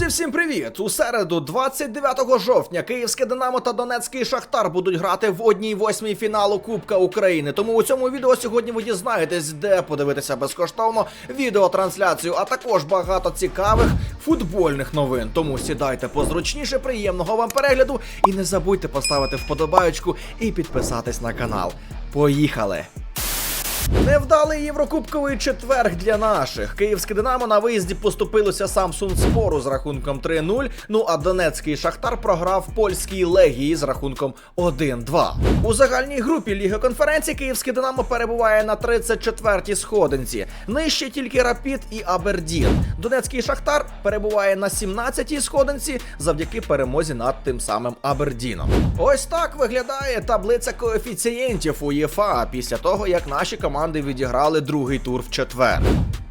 Друзі, всім привіт! У середу, 29 жовтня, київське Динамо та Донецький Шахтар будуть грати в одній восьмій фіналу Кубка України. Тому у цьому відео сьогодні ви дізнаєтесь, де подивитися безкоштовно відеотрансляцію, а також багато цікавих футбольних новин. Тому сідайте позручніше, приємного вам перегляду і не забудьте поставити вподобаєчку і підписатись на канал. Поїхали! Невдалий єврокубковий четверг для наших. Київське Динамо на виїзді поступилося Самсун Спору з рахунком 3-0. Ну а Донецький Шахтар програв польській легії з рахунком 1-2. У загальній групі Ліги конференції Київське Динамо перебуває на 34-й сходинці. Нижче тільки Рапід і Абердін. Донецький Шахтар перебуває на 17-й сходинці завдяки перемозі над тим самим Абердіном. Ось так виглядає таблиця коефіцієнтів УЄФА після того, як наші команди відіграли другий тур в четвер.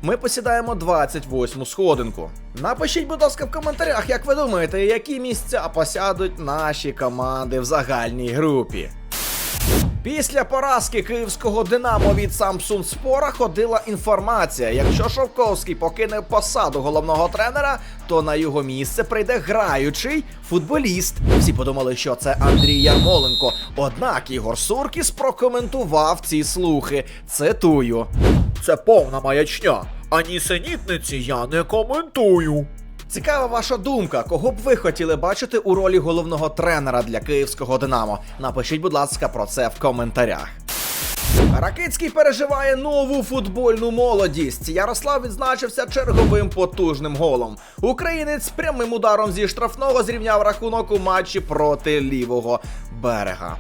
Ми посідаємо 28-му сходинку. Напишіть, будь ласка, в коментарях, як ви думаєте, які місця посядуть наші команди в загальній групі. Після поразки київського Динамо від Самсун Спора ходила інформація. Якщо Шовковський покине посаду головного тренера, то на його місце прийде граючий футболіст. Всі подумали, що це Андрій Ярмоленко. Однак Ігор Суркіс прокоментував ці слухи. Цитую: це повна маячня. А нісенітниці я не коментую. Цікава ваша думка, кого б ви хотіли бачити у ролі головного тренера для київського Динамо? Напишіть, будь ласка, про це в коментарях. Ракицький переживає нову футбольну молодість. Ярослав відзначився черговим потужним голом. Українець прямим ударом зі штрафного зрівняв рахунок у матчі проти лівого берега.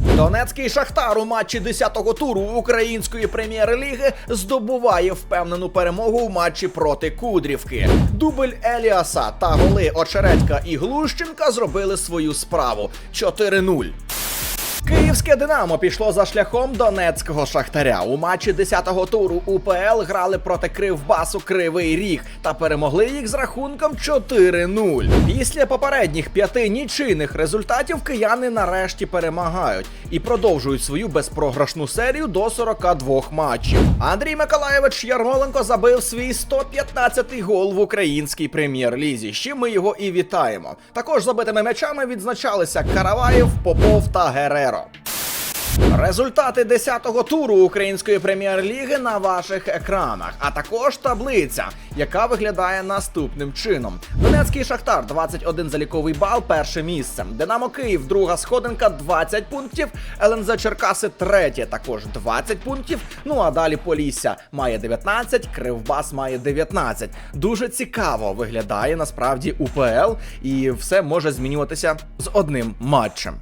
Донецький Шахтар у матчі 10-го туру української прем'єр-ліги здобуває впевнену перемогу у матчі проти Кудрівки. Дубль Еліаса та голи Очередька і Глущенка зробили свою справу 4-0. Київське Динамо пішло за шляхом донецького шахтаря. У матчі 10-го туру УПЛ грали проти Кривбасу Кривий Ріг та перемогли їх з рахунком 4-0. Після попередніх п'яти нічийних результатів кияни нарешті перемагають і продовжують свою безпрограшну серію до 42 матчів. Андрій Миколаєвич Ярмоленко забив свій 115-й гол в українській прем'єр-лізі. чим ми його і вітаємо. Також забитими м'ячами відзначалися Караваєв, Попов та Гереро. Результати 10-го туру української прем'єр-ліги на ваших екранах, а також таблиця, яка виглядає наступним чином: Донецький Шахтар 21 заліковий бал, перше місце. Динамо Київ, друга сходинка, 20 пунктів. ЛНЗ Черкаси третє, також 20 пунктів. Ну а далі Полісся має 19, Кривбас має 19. Дуже цікаво виглядає насправді УПЛ, і все може змінюватися з одним матчем.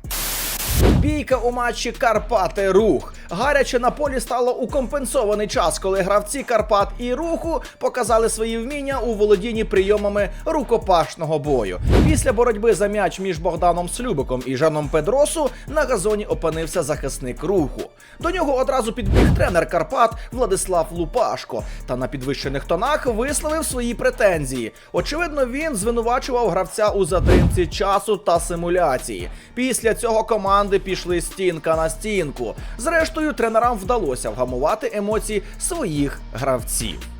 Бійка у матчі Карпати Рух. Гаряче на полі стало у компенсований час, коли гравці Карпат і руху показали свої вміння у володінні прийомами рукопашного бою. Після боротьби за м'яч між Богданом Слюбиком і Жаном Педросу на газоні опинився захисник руху. До нього одразу підбіг тренер Карпат Владислав Лупашко та на підвищених тонах висловив свої претензії. Очевидно, він звинувачував гравця у затримці часу та симуляції. Після цього команди пішли стінка на стінку. Зрештою, тренерам вдалося вгамувати емоції своїх гравців.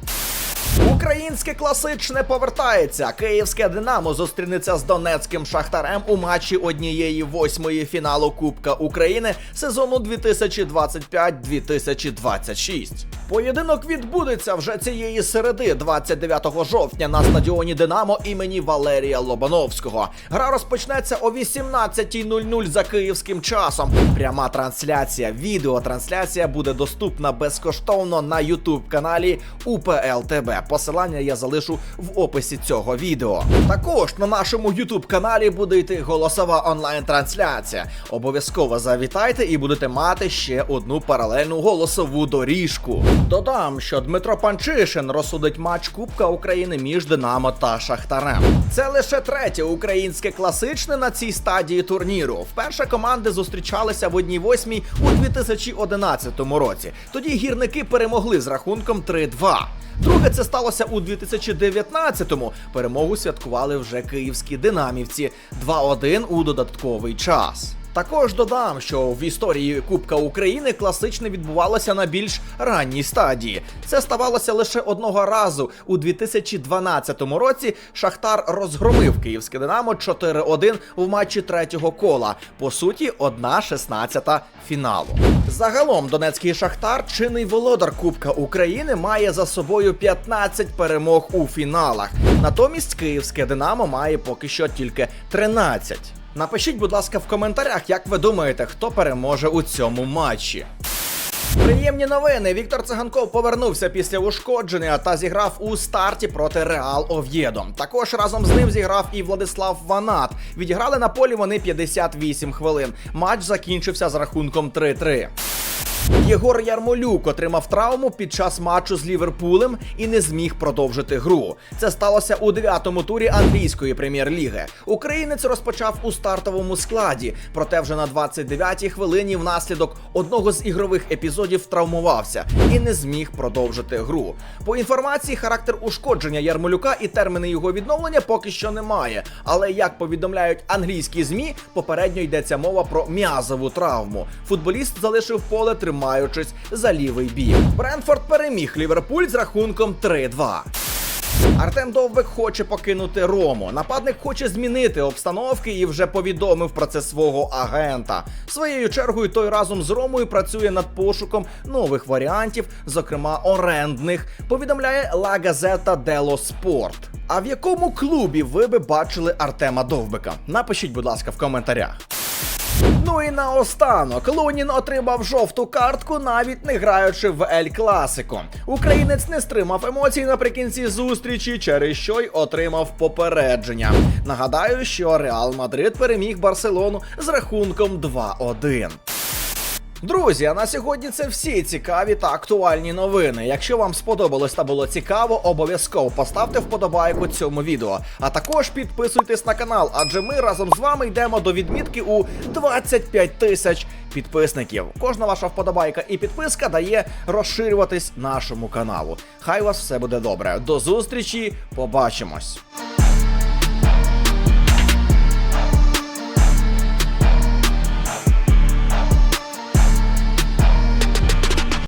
Українське класичне повертається. Київське Динамо зустрінеться з донецьким шахтарем у матчі однієї восьмої фіналу Кубка України сезону 2025-2026. Поєдинок відбудеться вже цієї середи, 29 жовтня, на стадіоні Динамо імені Валерія Лобановського. Гра розпочнеться о 18.00 за київським часом. Пряма трансляція, відеотрансляція буде доступна безкоштовно на Ютуб каналі УПЛ ТБ. Посилання я залишу в описі цього відео. Також на нашому Ютуб каналі буде йти голосова онлайн-трансляція. Обов'язково завітайте і будете мати ще одну паралельну голосову доріжку. Додам, що Дмитро Панчишин розсудить матч Кубка України між Динамо та Шахтарем. Це лише третє українське класичне на цій стадії турніру. Вперше команди зустрічалися в одній восьмій у 2011 році. Тоді гірники перемогли з рахунком 3-2. Друге це сталося у 2019-му. Перемогу святкували вже київські динамівці 2-1 у додатковий час. Також додам, що в історії Кубка України класичне відбувалося на більш ранній стадії. Це ставалося лише одного разу у 2012 році. Шахтар розгромив київське Динамо 4-1 в матчі третього кола. По суті, 1-16 фіналу. Загалом Донецький Шахтар, чинний володар Кубка України, має за собою 15 перемог у фіналах. Натомість київське Динамо має поки що тільки 13. Напишіть, будь ласка, в коментарях, як ви думаєте, хто переможе у цьому матчі. Приємні новини. Віктор Циганков повернувся після ушкодження та зіграв у старті проти Реал Ов'єдо. Також разом з ним зіграв і Владислав Ванат. Відіграли на полі вони 58 хвилин. Матч закінчився з рахунком 3-3. Єгор Ярмолюк отримав травму під час матчу з Ліверпулем і не зміг продовжити гру. Це сталося у дев'ятому турі англійської прем'єр-ліги. Українець розпочав у стартовому складі, проте вже на 29-й хвилині внаслідок одного з ігрових епізодів травмувався і не зміг продовжити гру. По інформації, характер ушкодження Ярмолюка і терміни його відновлення поки що немає. Але як повідомляють англійські змі, попередньо йдеться мова про м'язову травму. Футболіст залишив поле, тримаючись за лівий бік. Бренфорд переміг Ліверпуль з рахунком 3-2. Артем Довбик хоче покинути Рому. Нападник хоче змінити обстановки і вже повідомив про це свого агента. Своєю чергою той разом з Ромою працює над пошуком нових варіантів, зокрема орендних. Повідомляє La Gazzetta dello Sport. А в якому клубі ви би бачили Артема Довбика? Напишіть, будь ласка, в коментарях. Ну і наостанок Лунін отримав жовту картку, навіть не граючи в Ель Класико. Українець не стримав емоцій наприкінці зустрічі, через що й отримав попередження. Нагадаю, що Реал Мадрид переміг Барселону з рахунком 2-1. Друзі, а на сьогодні це всі цікаві та актуальні новини. Якщо вам сподобалось та було цікаво, обов'язково поставте вподобайку цьому відео. А також підписуйтесь на канал, адже ми разом з вами йдемо до відмітки у 25 тисяч підписників. Кожна ваша вподобайка і підписка дає розширюватись нашому каналу. Хай у вас все буде добре. До зустрічі, побачимось.